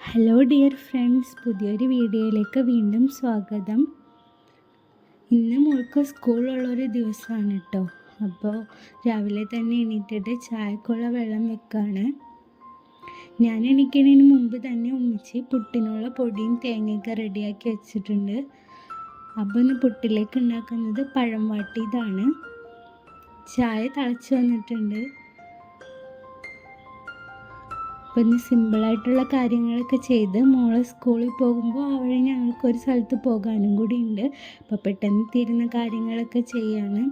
Hello dear friends പുതിയൊരു വീഡിയോയിലേക്ക് വീണ്ടും സ്വാഗതം. ഇന്ന് മോൾക്ക് സ്കൂളുള്ളൊരു ദിവസമാണ് കേട്ടോ അപ്പോൾ രാവിലെ തന്നെ എണീറ്റിട്ട് ചായക്കുള്ള വെള്ളം വെക്കാണ്. ഞാൻ എണീക്കണതിന് മുമ്പ് തന്നെ ഉമ്മിച്ച് പുട്ടിനുള്ള പൊടിയും തേങ്ങയൊക്കെ റെഡിയാക്കി വെച്ചിട്ടുണ്ട്. അപ്പോൾ ഇന്ന് പുട്ടിലേക്ക് ഉണ്ടാക്കുന്നത് പഴം വാട്ടിയതാണ് ചായ തിളച്ച് വന്നിട്ടുണ്ട്. അപ്പോൾ സിമ്പിളായിട്ടുള്ള കാര്യങ്ങളൊക്കെ ചെയ്ത് മോളെ സ്കൂളിൽ പോകുമ്പോൾ ആ വഴി ഞങ്ങൾക്കൊരു സ്ഥലത്ത് പോകാനും കൂടി ഉണ്ട്. അപ്പോൾ പെട്ടെന്ന് തീരുന്ന കാര്യങ്ങളൊക്കെ ചെയ്യാണ്.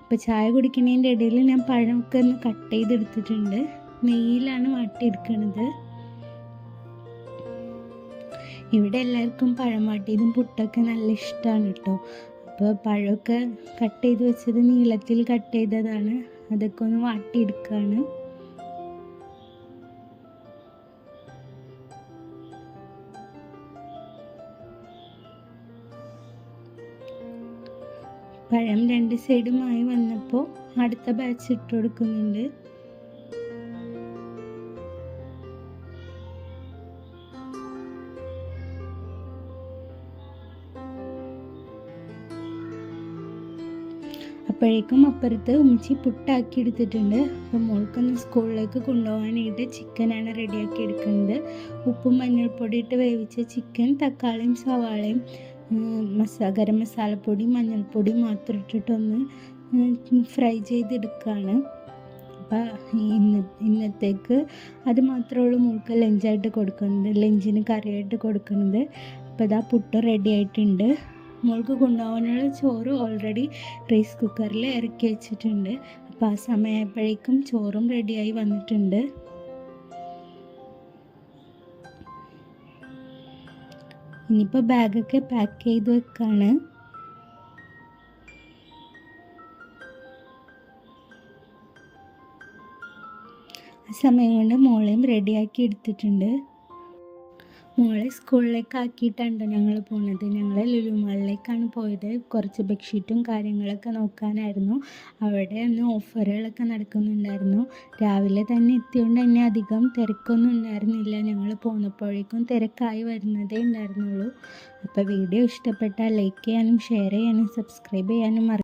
അപ്പോൾ ചായ കുടിക്കുന്നതിന്റെ ഇടയിൽ ഞാൻ പഴമൊക്കെ ഒന്ന് കട്ട് ചെയ്തെടുത്തിട്ടുണ്ട്. നെയ്യിലാണ് വാട്ടിയെടുക്കുന്നത് ഇവിടെ എല്ലാവർക്കും പഴം വാട്ടിയതും പുട്ടൊക്കെ നല്ല ഇഷ്ടമാണ് കേട്ടോ. അപ്പോൾ പഴമൊക്കെ കട്ട് ചെയ്ത് വെച്ചത് നീളത്തിൽ കട്ട് ചെയ്തതാണ്. അതൊക്കെ ഒന്ന് വാട്ടിയെടുക്കുകയാണ് പഴം രണ്ട് സൈഡുമായി വന്നപ്പോൾ അടുത്ത ബാച്ച് ഇട്ട് കൊടുക്കുന്നുണ്ട്. അപ്പോഴേക്കും അപ്പുറത്ത് ഉമ്മച്ചി പുട്ടാക്കി എടുത്തിട്ടുണ്ട്. അപ്പോൾ മോൾക്കൊന്ന് സ്കൂളിലേക്ക് കൊണ്ടുപോകാനായിട്ട് ചിക്കനാണ് റെഡിയാക്കി എടുക്കുന്നത്. ഉപ്പും മഞ്ഞൾപ്പൊടി ഇട്ട് വേവിച്ച ചിക്കൻ തക്കാളിയും സവാളയും മസാ ഗരം മസാലപ്പൊടി മഞ്ഞൾപ്പൊടി മാത്രം ഇട്ടിട്ടൊന്ന് ഫ്രൈ ചെയ്തെടുക്കുകയാണ് അപ്പോൾ ഇന്ന് ഇന്നത്തേക്ക് അത് മാത്രമേ ഉള്ളൂ മോൾക്ക് ലഞ്ചായിട്ട് കൊടുക്കുന്നത്. ലഞ്ചിന് കറിയായിട്ട് കൊടുക്കുന്നത്. അപ്പോൾ ഇതാ പുട്ട് റെഡി ആയിട്ടുണ്ട്. മോൾക്ക് കൊണ്ടുപോകാനുള്ള ചോറ് ഓൾറെഡി റൈസ് കുക്കറിൽ ഇറക്കി വെച്ചിട്ടുണ്ട്. അപ്പോൾ ആ സമയമായപ്പോഴേക്കും ചോറും റെഡിയായി വന്നിട്ടുണ്ട്. ഇനിയിപ്പോൾ ബാഗൊക്കെ പാക്ക് ചെയ്ത് വെക്കാണ്. ആ സമയം കൊണ്ട് മോളെയും റെഡിയാക്കി എടുത്തിട്ടുണ്ട്. മോളെ സ്കൂളിലേക്ക് ആക്കിയിട്ടുണ്ട് ഞങ്ങൾ പോണത്. ഞങ്ങൾ ലുലുമാളിലേക്കാണ് പോയത്. കുറച്ച് ബെഡ്ഷീറ്റും കാര്യങ്ങളൊക്കെ നോക്കാനായിരുന്നു. അവിടെ ഒന്ന് ഓഫറുകളൊക്കെ നടക്കുന്നുണ്ടായിരുന്നു. രാവിലെ തന്നെ എത്തിയോണ്ട് തന്നെ അധികം തിരക്കൊന്നും ഉണ്ടായിരുന്നില്ല. ഞങ്ങൾ പോന്നപ്പോഴേക്കും തിരക്കായി വരുന്നതേ ഉണ്ടായിരുന്നുള്ളൂ. അപ്പോൾ വീഡിയോ ഇഷ്ടപ്പെട്ടാൽ ലൈക്ക് ചെയ്യാനും ഷെയർ ചെയ്യാനും സബ്സ്ക്രൈബ് ചെയ്യാനും